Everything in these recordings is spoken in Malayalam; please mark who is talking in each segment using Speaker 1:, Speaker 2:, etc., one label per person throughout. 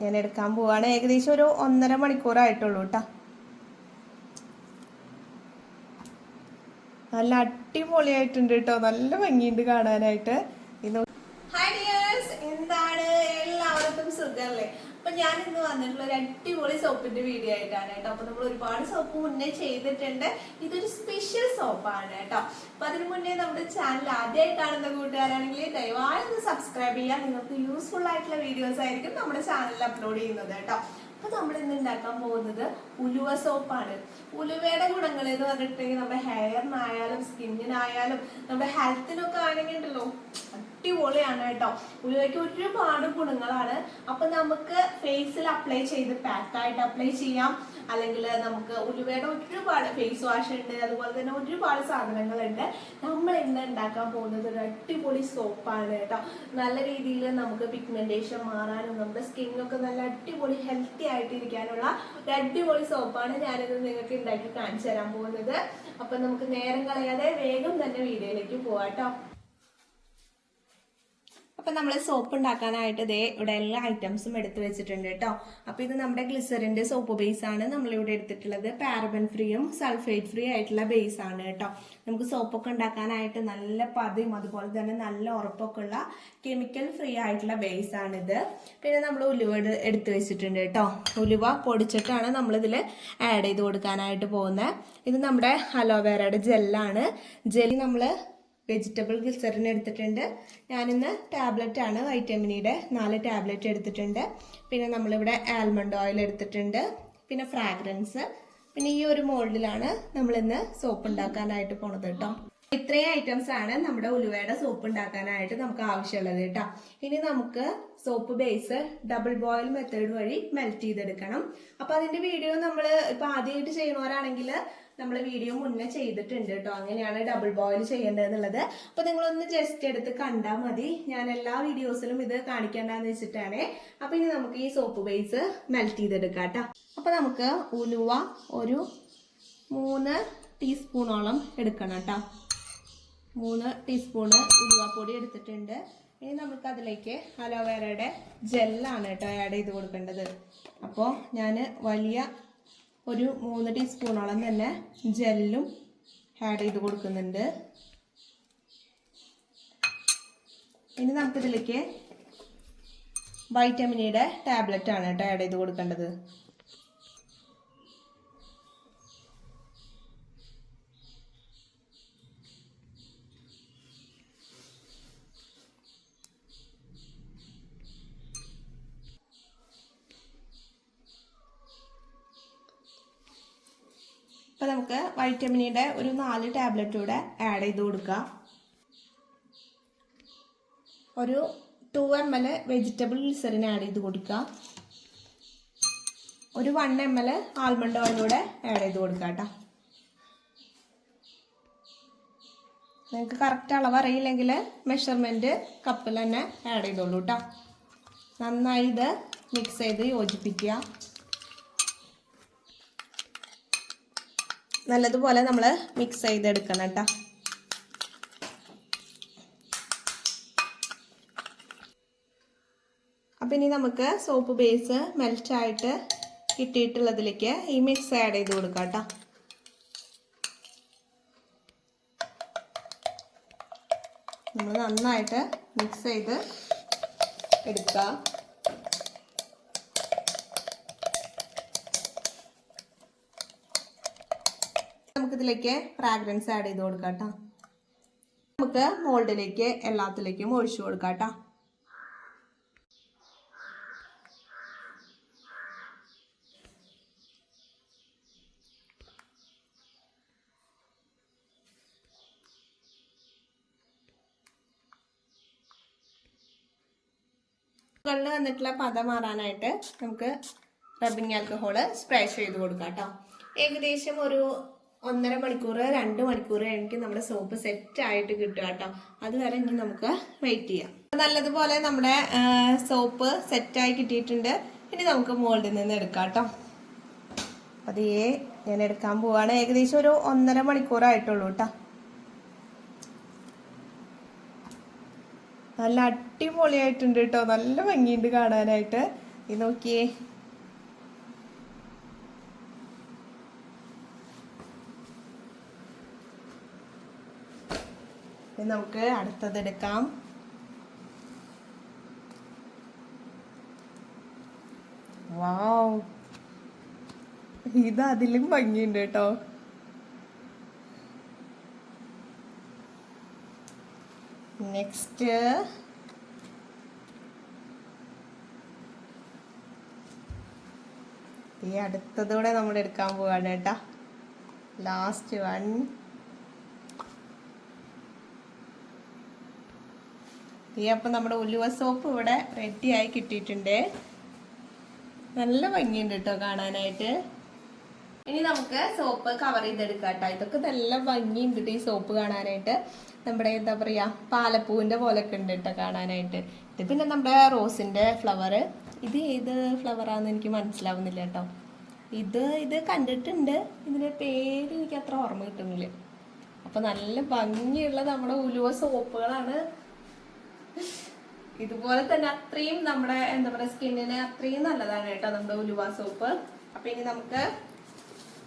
Speaker 1: ഞാൻ എടുക്കാൻ പോവാണ്. ഏകദേശം ഒരു ഒന്നര മണിക്കൂറായിട്ടുള്ളൂ കേട്ടോ നല്ല അടിപൊളിയായിട്ടുണ്ട് കേട്ടോ നല്ല ഭംഗിയുണ്ട് കാണാനായിട്ട്. ഞാൻ ഇന്ന് വന്നിട്ടുള്ള ഒരു അടിപൊളി സോപ്പിന്റെ വീഡിയോ ആയിട്ടാണ് കേട്ടോ. അപ്പൊ നമ്മൾ ഒരുപാട് സോപ്പ് മുന്നേ ചെയ്തിട്ടുണ്ട്. ഇതൊരു സ്പെഷ്യൽ സോപ്പാണ് കേട്ടോ. അപ്പൊ അതിന് മുന്നേ നമ്മുടെ ചാനൽ ആദ്യമായി കാണുന്ന കൂട്ടുകാരാണെങ്കിൽ ദയവായി ഒന്ന് സബ്സ്ക്രൈബ് ചെയ്യുക. നിങ്ങൾക്ക് യൂസ്ഫുൾ ആയിട്ടുള്ള വീഡിയോസ് ആയിരിക്കും നമ്മുടെ ചാനലിൽ അപ്ലോഡ് ചെയ്യുന്നത് കേട്ടോ. അപ്പൊ നമ്മൾ ഇന്ന് ഉണ്ടാക്കാൻ പോകുന്നത് ഉലുവ സോപ്പാണ്. ഉലുവയുടെ ഗുണങ്ങൾ എന്ന് പറഞ്ഞിട്ടുണ്ടെങ്കിൽ നമ്മുടെ ഹെയറിനായാലും സ്കിന്നിനായാലും നമ്മുടെ ഹെൽത്തിനൊക്കെ ആണെങ്കിൽ ഉണ്ടല്ലോ അടിപൊളിയാണ് കേട്ടോ. ഉലുവയ്ക്ക് ഒരുപാട് ഗുണങ്ങളാണ്. അപ്പൊ നമുക്ക് ഫേസിൽ അപ്ലൈ ചെയ്ത് പാക്കായിട്ട് അപ്ലൈ ചെയ്യാം. അല്ലെങ്കിൽ നമുക്ക് ഉലുവയുടെ ഒരുപാട് ഫേസ് വാഷ് ഉണ്ട്. അതുപോലെ തന്നെ ഒരുപാട് സാധനങ്ങളുണ്ട്. നമ്മൾ ഇന്ന് ഉണ്ടാക്കാൻ പോകുന്നത് ഒരു അടിപൊളി സോപ്പാണ് കേട്ടോ. നല്ല രീതിയിൽ നമുക്ക് പിഗ്മെന്റേഷൻ മാറാനും നമ്മുടെ സ്കിന്നൊക്കെ നല്ല അടിപൊളി ഹെൽത്തി ആയിട്ടിരിക്കാനുള്ള ഒരു അടിപൊളി സോപ്പാണ് ഞാനിത് നിങ്ങൾക്ക് ഉണ്ടാക്കി കാണിച്ചു തരാൻ പോകുന്നത്. അപ്പൊ നമുക്ക് നേരം കളയാതെ വേഗം തന്നെ വീഡിയോയിലേക്ക് പോവാട്ടോ. അപ്പൊ നമ്മൾ സോപ്പ് ഉണ്ടാക്കാനായിട്ട് ഇതേ ഇവിടെ എല്ലാ ഐറ്റംസും എടുത്തു വെച്ചിട്ടുണ്ട് കേട്ടോ അപ്പൊ ഇത് നമ്മുടെ ഗ്ലിസറിന്റെ സോപ്പ് ബേസ് ആണ്. നമ്മളിവിടെ എടുത്തിട്ടുള്ളത് പാരബൻ ഫ്രീയും സൾഫേറ്റ് ഫ്രീ ആയിട്ടുള്ള ബേസ് ആണ് കേട്ടോ നമുക്ക് സോപ്പൊക്കെ ഉണ്ടാക്കാനായിട്ട് നല്ല പതിയും അതുപോലെ തന്നെ നല്ല ഉറപ്പൊക്കെ ഉള്ള കെമിക്കൽ ഫ്രീ ആയിട്ടുള്ള ബേസ് ആണിത്. പിന്നെ നമ്മൾ ഉലുവ എടുത്തു എടുത്ത് വെച്ചിട്ടുണ്ട് കേട്ടോ ഉലുവ പൊടിച്ചിട്ടാണ് നമ്മളിതിൽ ആഡ് ചെയ്ത് കൊടുക്കാനായിട്ട് പോകുന്നത് ഇത് നമ്മുടെ അലോവേരയുടെ ജെല്ലാണ് ജെല്ലി നമ്മൾ വെജിറ്റബിൾ ഗ്ലിസറിൻ എടുത്തിട്ടുണ്ട്. ഞാനിന്ന് ടാബ്ലറ്റാണ് വൈറ്റമിനിയുടെ നാല് ടാബ്ലറ്റ് എടുത്തിട്ടുണ്ട്. പിന്നെ നമ്മളിവിടെ ആൽമണ്ട് ഓയിൽ എടുത്തിട്ടുണ്ട്. പിന്നെ ഫ്രാഗ്രൻസ്. പിന്നെ ഈ ഒരു മോൾഡിലാണ് നമ്മളിന്ന് സോപ്പ് ഉണ്ടാക്കാനായിട്ട് പോണത് കേട്ടോ ഇത്രയും ഐറ്റംസ് ആണ് നമ്മുടെ ഉലുവയുടെ സോപ്പ് ഉണ്ടാക്കാനായിട്ട് നമുക്ക് ആവശ്യമുള്ളത് കേട്ടോ ഇനി നമുക്ക് soap base double boil method വഴി മെൽറ്റ് ചെയ്തെടുക്കണം. അപ്പൊ അതിന്റെ വീഡിയോ നമ്മൾ ഇപ്പൊ ആദ്യമായിട്ട് ചെയ്യുന്നവരാണെങ്കിൽ നമ്മൾ വീഡിയോ മുന്നേ ചെയ്തിട്ടുണ്ട് കേട്ടോ അങ്ങനെയാണ് ഡബിൾ ബോയിൽ ചെയ്യേണ്ടതെന്നുള്ളത്. അപ്പൊ നിങ്ങളൊന്ന് ജസ്റ്റ് എടുത്ത് കണ്ടാൽ മതി. ഞാൻ എല്ലാ വീഡിയോസിലും ഇത് കാണിക്കേണ്ടെന്ന് വെച്ചിട്ടാണ്. അപ്പോൾ ഇനി നമുക്ക് ഈ സോപ്പ് ബേസ് മെൽറ്റ് ചെയ്തെടുക്കാം കേട്ടോ അപ്പോൾ നമുക്ക് ഉലുവ ഒരു മൂന്ന് ടീസ്പൂണോളം എടുക്കണം കേട്ടോ മൂന്ന് ടീസ്പൂണ് ഉലുവാപ്പൊടി എടുത്തിട്ടുണ്ട്. ഇനി നമുക്ക് അതിലേക്ക് അലോവേറയുടെ ജെല്ലാണ് കേട്ടോ ആഡ് ചെയ്ത് കൊടുക്കേണ്ടത്. അപ്പോൾ ഞാൻ വലിയ ഒരു മൂന്ന് ടീസ്പൂണോളം തന്നെ ജെല്ലും ആഡ് ചെയ്ത് കൊടുക്കുന്നുണ്ട്. ഇനി നമുക്കിതിലേക്ക് വൈറ്റമിനിയുടെ ടാബ്ലറ്റ് ആണ് കേട്ടോ ആഡ് ചെയ്ത് കൊടുക്കേണ്ടത് ഇപ്പം നമുക്ക് വൈറ്റമിനിയുടെ ഒരു നാല് ടാബ്ലറ്റ് കൂടെ ആഡ് ചെയ്ത് കൊടുക്കുക ഒരു two M L vegetable glycerine add ചെയ്ത് കൊടുക്കുക ഒരു വൺ എം എൽ ആൽമണ്ട് ഓയിലൂടെ ആഡ് ചെയ്ത് കൊടുക്കുക കേട്ടോ. നിങ്ങൾക്ക് കറക്റ്റ് അളവ് അറിയില്ലെങ്കിൽ മെഷർമെന്റ് കപ്പിൽ തന്നെ ആഡ് ചെയ്തോളൂ കേട്ടോ. നന്നായി ഇത് മിക്സ് ചെയ്ത് യോജിപ്പിക്കുക. നല്ലതുപോലെ നമ്മൾ മിക്സ് ചെയ്തെടുക്കണം കേട്ടോ. അപ്പം ഇനി നമുക്ക് സോപ്പ് ബേസ് മെൽറ്റായിട്ട് കിട്ടിയിട്ടുള്ളതിലേക്ക് ഈ മിക്സ് ആഡ് ചെയ്ത് കൊടുക്കാം കേട്ടോ. നമ്മൾ നന്നായിട്ട് മിക്സ് ചെയ്ത് എടുക്കുക നമുക്കിതിലേക്ക് ഫ്രാഗ്രൻസ് ആഡ് ചെയ്ത് കൊടുക്കാം കേട്ടോ നമുക്ക് മോൾഡിലേക്ക് എല്ലാത്തിലേക്കും ഒഴിച്ചു കൊടുക്കാം കേട്ടോ മുകളിൽ വന്നിട്ടുള്ള പത മാറാനായിട്ട് നമുക്ക് റബ്ബിംഗ് ആൽക്കഹോൾ സ്പ്രേ ചെയ്ത് കൊടുക്കാം കേട്ടോ ഏകദേശം ഒരു ഒന്നര മണിക്കൂർ രണ്ട് മണിക്കൂർ കഴിഞ്ഞിട്ട് നമ്മുടെ സോപ്പ് സെറ്റ് ആയിട്ട് കിട്ടുക കേട്ടോ. അതുവരെ ഇനി നമുക്ക് വെയിറ്റ് ചെയ്യാം. നല്ലതുപോലെ നമ്മുടെ സോപ്പ് സെറ്റായി കിട്ടിയിട്ടുണ്ട്. ഇനി നമുക്ക് മോൾഡിൽ നിന്ന് എടുക്കാം കേട്ടോ. അതേ ഞാൻ എടുക്കാൻ പോവാണ്. ഏകദേശം ഒരു ഒന്നര മണിക്കൂറായിട്ടുള്ളൂ കേട്ടോ. നല്ല അടിപൊളിയായിട്ടുണ്ട് കേട്ടോ. നല്ല ഭംഗിയുണ്ട് കാണാനായിട്ട്. ഇത് നോക്കിയേ. ഇനി നമുക്ക് അടുത്തതെടുക്കാം വാവ്. ഇത് അതിലും ഭംഗിയുണ്ട് കേട്ടോ. നെക്സ്റ്റ് ഈ അടുത്തതൂടെ നമ്മൾ എടുക്കാൻ പോവാണ് കേട്ടാ. ലാസ്റ്റ് വൺ ഈ അപ്പം നമ്മുടെ ഉലുവ സോപ്പ് ഇവിടെ റെഡിയായി കിട്ടിയിട്ടുണ്ട്. നല്ല ഭംഗിയുണ്ട് കേട്ടോ കാണാനായിട്ട്. ഇനി നമുക്ക് സോപ്പ് കവർ ചെയ്തെടുക്കാം കേട്ടോ ഇതൊക്കെ നല്ല ഭംഗിയുണ്ട് ഈ സോപ്പ് കാണാനായിട്ട്. നമ്മുടെ എന്താ പറയുക പാലപ്പൂവിന്റെ പോലൊക്കെ ഉണ്ട് കേട്ടോ കാണാനായിട്ട്. ഇത് പിന്നെ നമ്മുടെ റോസിന്റെ ഫ്ലവർ ഇത് ഏത് ഫ്ലവറാണെന്ന് എനിക്ക് മനസ്സിലാവുന്നില്ല കേട്ടോ ഇത് ഇത് കണ്ടിട്ടുണ്ട്. ഇതിന്റെ പേര് എനിക്ക് അത്ര ഓർമ്മ കിട്ടുന്നില്ല. അപ്പം നല്ല ഭംഗിയുള്ള നമ്മുടെ ഉലുവ സോപ്പുകളാണ് ഇതുപോലെ തന്നെ അത്രയും നമ്മുടെ എന്താ പറയുക സ്കിന്നിന് അത്രയും നല്ലതാണ് കേട്ടോ നമ്മുടെ ഉലുവ സോപ്പ് അപ്പൊ ഇനി നമുക്ക്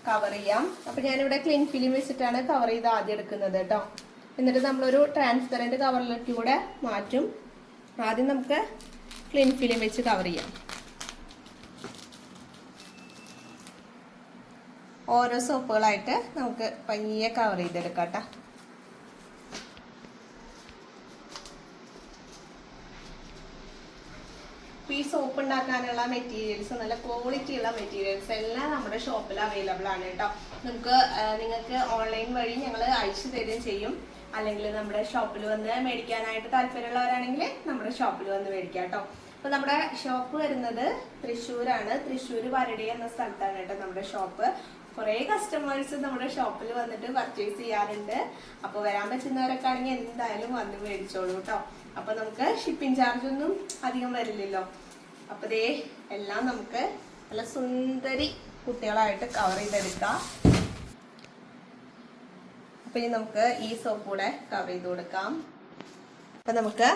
Speaker 1: കവർ ചെയ്യാം. അപ്പൊ ഞാനിവിടെ ക്ലീൻ ഫിലിം വെച്ചിട്ടാണ് കവർ ചെയ്ത് ആദ്യം എടുക്കുന്നത് കേട്ടോ. എന്നിട്ട് നമ്മളൊരു ട്രാൻസ്പെറന്റ് കവറിലേക്ക് കൂടെ മാറ്റും. ആദ്യം നമുക്ക് ക്ലീൻ ഫിലിം വെച്ച് കവർ ചെയ്യാം. ഓരോ സോപ്പുകളായിട്ട് നമുക്ക് പയ്യെ കവർ ചെയ്തെടുക്കാം കേട്ടോ. ഈ സോപ്പ് ഉണ്ടാക്കാനുള്ള മെറ്റീരിയൽസ് നല്ല ക്വാളിറ്റി ഉള്ള മെറ്റീരിയൽസ് എല്ലാം നമ്മുടെ ഷോപ്പിൽ അവൈലബിൾ ആണ് കേട്ടോ. നമുക്ക് നിങ്ങൾക്ക് ഓൺലൈൻ വഴി ഞങ്ങൾ അയച്ചു തരുകയും ചെയ്യും. അല്ലെങ്കിൽ നമ്മുടെ ഷോപ്പിൽ വന്ന് മേടിക്കാനായിട്ട് താല്പര്യമുള്ളവരാണെങ്കിൽ നമ്മുടെ ഷോപ്പിൽ വന്ന് മേടിക്കാം കേട്ടോ. അപ്പൊ നമ്മുടെ ഷോപ്പ് വരുന്നത് തൃശ്ശൂരാണ്. തൃശ്ശൂർ വരടി എന്ന സ്ഥലത്താണ് കേട്ടോ നമ്മുടെ ഷോപ്പ് കുറേ കസ്റ്റമേഴ്സ് നമ്മുടെ ഷോപ്പിൽ വന്നിട്ട് പർച്ചേസ് ചെയ്യാറുണ്ട്. അപ്പോൾ വരാൻ പറ്റുന്നവരൊക്കെ എന്തായാലും വന്ന് മേടിച്ചോളൂ കേട്ടോ. അപ്പൊ നമുക്ക് ഷിപ്പിംഗ് ചാർജ് ഒന്നും അധികം വരില്ലല്ലോ. അപ്പൊ ദേ എല്ലാം നമുക്ക് നല്ല സുന്ദരി കുട്ടികളായിട്ട് കവർ ചെയ്തെടുക്കാം. അപ്പൊ ഇനി നമുക്ക് ഈ സോപ്പ് കൂടെ കവർ ചെയ്ത് കൊടുക്കാം. അപ്പൊ നമുക്ക്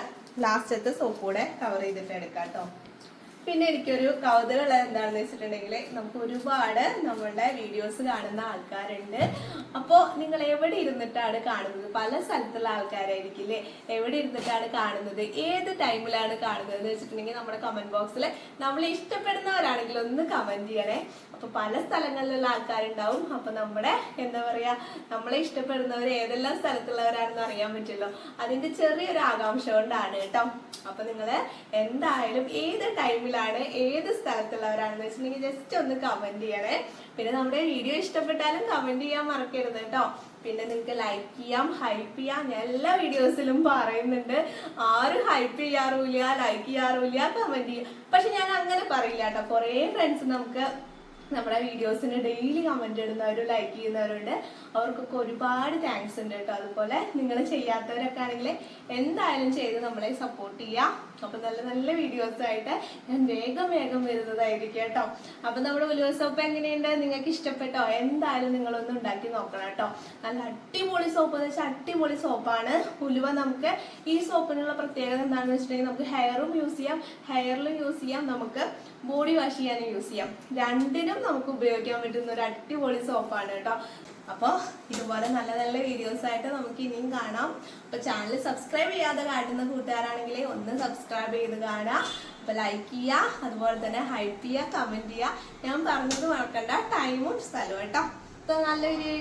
Speaker 1: ലാസ്റ്റത്തെ സോപ്പ് കൂടെ കവർ ചെയ്തിട്ട് എടുക്കാം കേട്ടോ പിന്നെ എനിക്കൊരു കൗതുകമുള്ളത് എന്താണെന്ന് വെച്ചിട്ടുണ്ടെങ്കിൽ നമുക്ക് ഒരുപാട് നമ്മളുടെ വീഡിയോസ് കാണുന്ന ആൾക്കാരുണ്ട്. അപ്പോൾ നിങ്ങൾ എവിടെ ഇരുന്നിട്ടാണ് കാണുന്നത്? പല സ്ഥലത്തുള്ള ആൾക്കാരായിരിക്കില്ലേ? എവിടെ ഇരുന്നിട്ടാണ് കാണുന്നത്? ഏത് ടൈമിലാണ് കാണുന്നത് എന്ന് വെച്ചിട്ടുണ്ടെങ്കിൽ നമ്മുടെ കമന്റ് ബോക്സിൽ നമ്മൾ ഇഷ്ടപ്പെടുന്നവരാണെങ്കിൽ ഒന്ന് കമന്റ് ചെയ്യണേ. അപ്പോൾ പല സ്ഥലങ്ങളിലുള്ള ആൾക്കാരുണ്ടാവും. അപ്പോൾ നമ്മുടെ എന്താ പറയാ നമ്മളെ ഇഷ്ടപ്പെടുന്നവർ ഏതെല്ലാം സ്ഥലത്തുള്ളവരാണെന്ന് അറിയാൻ പറ്റുമല്ലോ അതിന്റെ ചെറിയൊരു ആകാംക്ഷ കൊണ്ടാണ് കേട്ടോ. അപ്പൊ നിങ്ങൾ എന്തായാലും ഏത് ടൈമിലാണ് ഏത് സ്ഥലത്തുള്ളവരാണെന്ന് വെച്ചിട്ടുണ്ടെങ്കിൽ ജസ്റ്റ് ഒന്ന് കമന്റ് ചെയ്യണേ. പിന്നെ നമ്മുടെ വീഡിയോ ഇഷ്ടപ്പെട്ടാലും കമന്റ് ചെയ്യാൻ മറക്കരുത് കേട്ടോ. പിന്നെ നിങ്ങൾക്ക് ലൈക്ക് ചെയ്യാം ഹൈപ്പ് ചെയ്യാം. എല്ലാ വീഡിയോസിലും പറയുന്നുണ്ട്. ആരും ഹൈപ്പ് ചെയ്യാറുമില്ല ലൈക്ക് ചെയ്യാറുമില്ല കമന്റ് ചെയ്യാം. പക്ഷെ ഞാൻ അങ്ങനെ പറയില്ല കേട്ടോ. കുറേ ഫ്രണ്ട്സ് നമുക്ക് നമ്മുടെ വീഡിയോസിന് ഡെയിലി കമന്റ് ഇടുന്നവരും ലൈക്ക് ചെയ്യുന്നവരുണ്ട്. അവർക്കൊക്കെ ഒരുപാട് താങ്ക്സ് ഉണ്ട് കേട്ടോ. അതുപോലെ നിങ്ങൾ ചെയ്യാത്തവരൊക്കെ ആണെങ്കിൽ എന്തായാലും ചെയ്ത് നമ്മളെ സപ്പോർട്ട് ചെയ്യാം. അപ്പൊ നല്ല നല്ല വീഡിയോസ് ആയിട്ട് ഞാൻ വേഗം വേഗം വരുന്നതായിരിക്കും കേട്ടോ. അപ്പൊ നമ്മുടെ ഉലുവസോപ്പ് എങ്ങനെയുണ്ട്? നിങ്ങൾക്ക് ഇഷ്ടപ്പെട്ടോ? എന്തായാലും നിങ്ങളൊന്ന് ഉണ്ടാക്കി നോക്കണം കേട്ടോ. നല്ല അടിപൊളി സോപ്പ് എന്ന് വെച്ചാൽ അടിപൊളി സോപ്പാണ് ഉലുവ നമുക്ക് ഈ സോപ്പിനുള്ള പ്രത്യേകത എന്താണെന്ന് വെച്ചിട്ടുണ്ടെങ്കിൽ നമുക്ക് ഹെയറും യൂസ് ചെയ്യാം. ഹെയറിലും യൂസ് ചെയ്യാം. നമുക്ക് ബോഡി വാഷ് ചെയ്യാനും യൂസ് ചെയ്യാം. രണ്ടിനും നമുക്ക് ഉപയോഗിക്കാൻ പറ്റുന്ന ഒരു അടിപൊളി സോപ്പാണ് കേട്ടോ. അപ്പോൾ ഇതുപോലെ നല്ല നല്ല വീഡിയോസ് ആയിട്ട് നമുക്ക് ഇനിയും കാണാം. അപ്പോൾ ചാനൽ സബ്സ്ക്രൈബ് ചെയ്യാതെ കാട്ടുന്ന കൂട്ടുകാരാണെങ്കിൽ ഒന്ന് സബ്സ്ക്രൈബ് ചെയ്ത് കാണാം അപ്പോൾ ലൈക്ക് ചെയ്യുക അതുപോലെ തന്നെ ഹൈപ്പ് ചെയ്യുക കമന്റ് ചെയ്യുക. ഞാൻ പറഞ്ഞത് മറക്കണ്ട ടൈമും സ്ഥലവും കേട്ടോ. അപ്പോൾ നല്ലൊരു